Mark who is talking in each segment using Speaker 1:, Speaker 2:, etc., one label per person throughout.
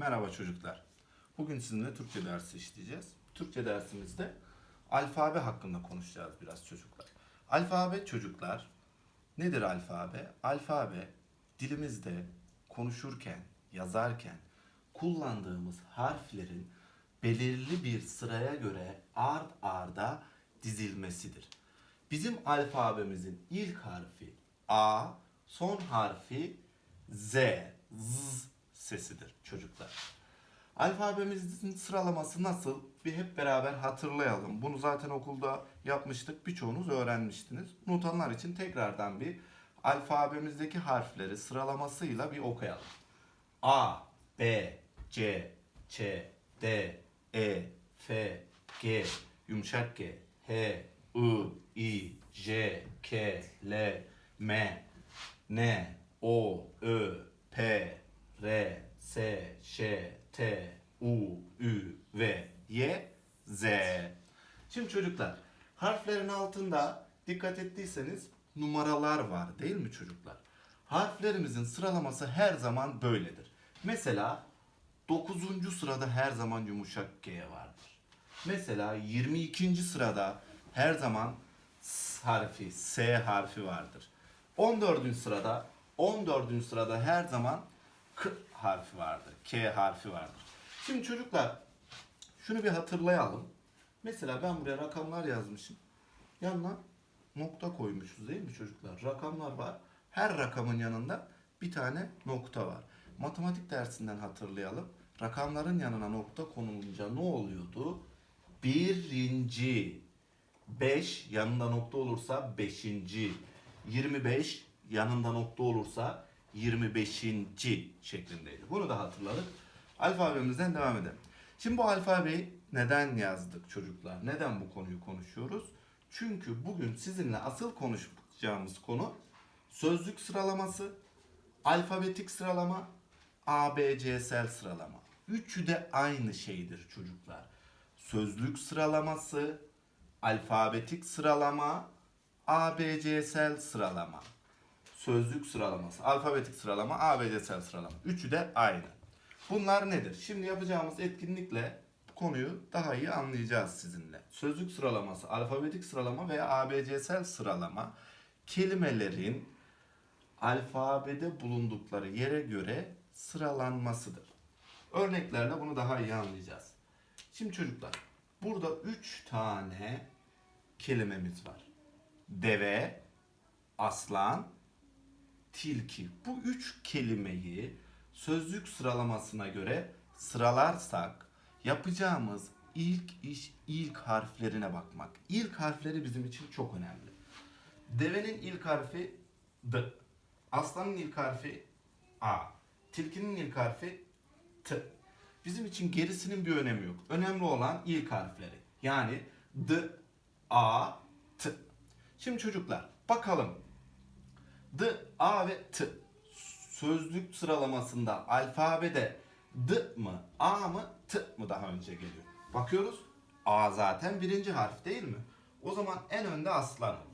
Speaker 1: Merhaba çocuklar. Bugün sizinle Türkçe dersi işleyeceğiz. Türkçe dersimizde alfabe hakkında konuşacağız biraz çocuklar. Alfabe çocuklar nedir alfabe? Alfabe dilimizde konuşurken, yazarken kullandığımız harflerin belirli bir sıraya göre ard arda dizilmesidir. Bizim alfabemizin ilk harfi A, son harfi Z, Z sesidir çocuklar. Alfabemizin sıralaması nasıl? Bir hep beraber hatırlayalım. Bunu zaten okulda yapmıştık. Birçoğunuz öğrenmiştiniz. Unutanlar için tekrardan bir alfabemizdeki harfleri sıralamasıyla bir okuyalım. A, B, C, Ç, D, E, F, G, yumuşak G, H, I, I, J, K, L, M, N, O, Ö, P, R, S, Ş, T, U, Ü, V, Y, Z. Şimdi çocuklar harflerin altında dikkat ettiyseniz numaralar var değil mi çocuklar? Harflerimizin sıralaması her zaman böyledir. Mesela 9. sırada her zaman yumuşak G vardır. Mesela 22. sırada her zaman S harfi, S harfi vardır. 14. sırada 14. sırada her zaman K harfi vardır. K harfi vardır. Şimdi çocuklar şunu bir hatırlayalım. Mesela ben buraya rakamlar yazmışım. Yanına nokta koymuşuz değil mi çocuklar? Rakamlar var. Her rakamın yanında bir tane nokta var. Matematik dersinden hatırlayalım. Rakamların yanına nokta konulunca ne oluyordu? Birinci. 5 yanında nokta olursa 5. 25 yanında nokta olursa 25. şeklindeydi. Bunu da hatırladık. Alfabemizden devam edelim. Şimdi bu alfabeyi neden yazdık çocuklar? Neden bu konuyu konuşuyoruz? Çünkü bugün sizinle asıl konuşacağımız konu sözlük sıralaması, alfabetik sıralama, ABC'sel sıralama. Üçü de aynı şeydir çocuklar. Sözlük sıralaması, alfabetik sıralama, ABC'sel sıralama. Sözlük sıralaması, alfabetik sıralama, ABC'sel sıralama. Üçü de aynı. Bunlar nedir? Şimdi yapacağımız etkinlikle konuyu daha iyi anlayacağız sizinle. Sözlük sıralaması, alfabetik sıralama veya ABC'sel sıralama kelimelerin alfabede bulundukları yere göre sıralanmasıdır. Örneklerle bunu daha iyi anlayacağız. Şimdi çocuklar, burada üç tane kelimemiz var. Deve, aslan, tilki. Bu üç kelimeyi sözlük sıralamasına göre sıralarsak yapacağımız ilk iş ilk harflerine bakmak. İlk harfleri bizim için çok önemli. Devenin ilk harfi D. Aslanın ilk harfi A. Tilkinin ilk harfi T. Bizim için gerisinin bir önemi yok. Önemli olan ilk harfleri. Yani D, A, T. Şimdi çocuklar bakalım. D, A ve T. Sözlük sıralamasında alfabede D mı, A mı, T mı daha önce geliyor? Bakıyoruz. A zaten birinci harf değil mi? O zaman en önde aslan olur.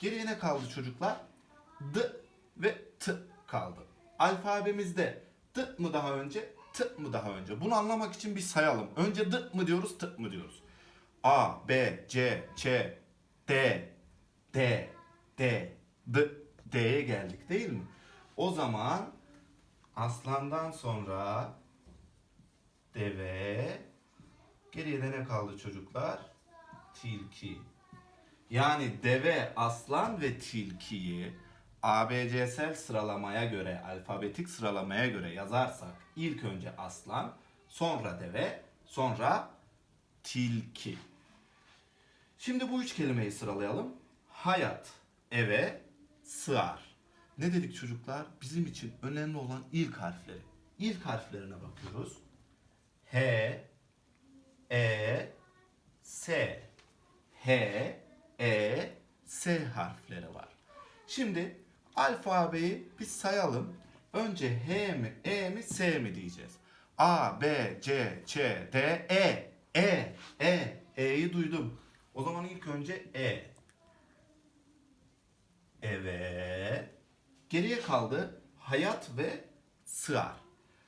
Speaker 1: Geriye ne kaldı çocuklar? D ve T kaldı. Alfabemizde D mı daha önce, T mı daha önce? Bunu anlamak için bir sayalım. Önce D mı diyoruz, T mı diyoruz? A, B, C, Ç, D, D, D, D, D'ye geldik değil mi? O zaman aslandan sonra deve, geriye de ne kaldı çocuklar? Tilki. Yani deve, aslan ve tilkiyi ABC'sel sıralamaya göre, alfabetik sıralamaya göre yazarsak ilk önce aslan, sonra deve, sonra tilki. Şimdi bu üç kelimeyi sıralayalım. Hayat, eve, sığar. Ne dedik çocuklar? Bizim için önemli olan ilk harfleri. İlk harflerine bakıyoruz. H, E, S. H, E, S harfleri var. Şimdi alfabeyi bir sayalım. Önce H mi, E mi, S mi diyeceğiz. A, B, C, Ç, D, E. E, E, E'yi duydum. O zaman ilk önce E. Evet. Geriye kaldı hayat ve sığar.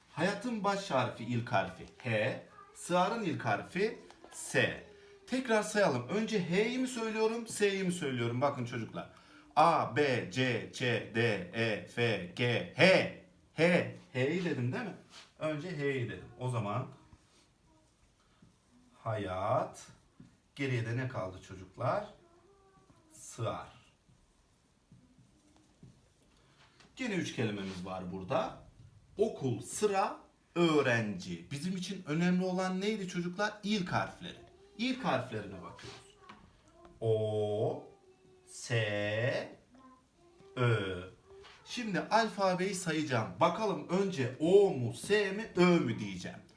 Speaker 1: Hayatın baş harfi ilk harfi H, sığarın ilk harfi S. Tekrar sayalım. Önce H'yi mi söylüyorum, S'yi mi söylüyorum? Bakın çocuklar. A, B, C, Ç, D, E, F, G, H. H. H'yi dedim değil mi? Önce H'yi dedim. O zaman hayat. Geriye de ne kaldı çocuklar? Sığar. Gene üç kelimemiz var burada. Okul, sıra, öğrenci. Bizim için önemli olan neydi çocuklar? İlk harfleri. İlk harflerine bakıyoruz. O, S, Ö. Şimdi alfabeyi sayacağım. Bakalım önce O mu, S mi, Ö mü diyeceğim.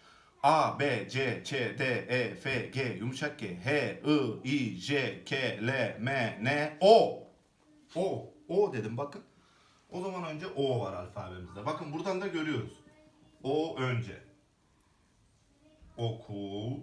Speaker 1: A, B, C, Ç, D, E, F, G, yumuşak G, H, I, I, J, K, L, M, N, O. O. O dedim bakın. O zaman önce O var alfabemizde. Bakın buradan da görüyoruz. O önce. Okul,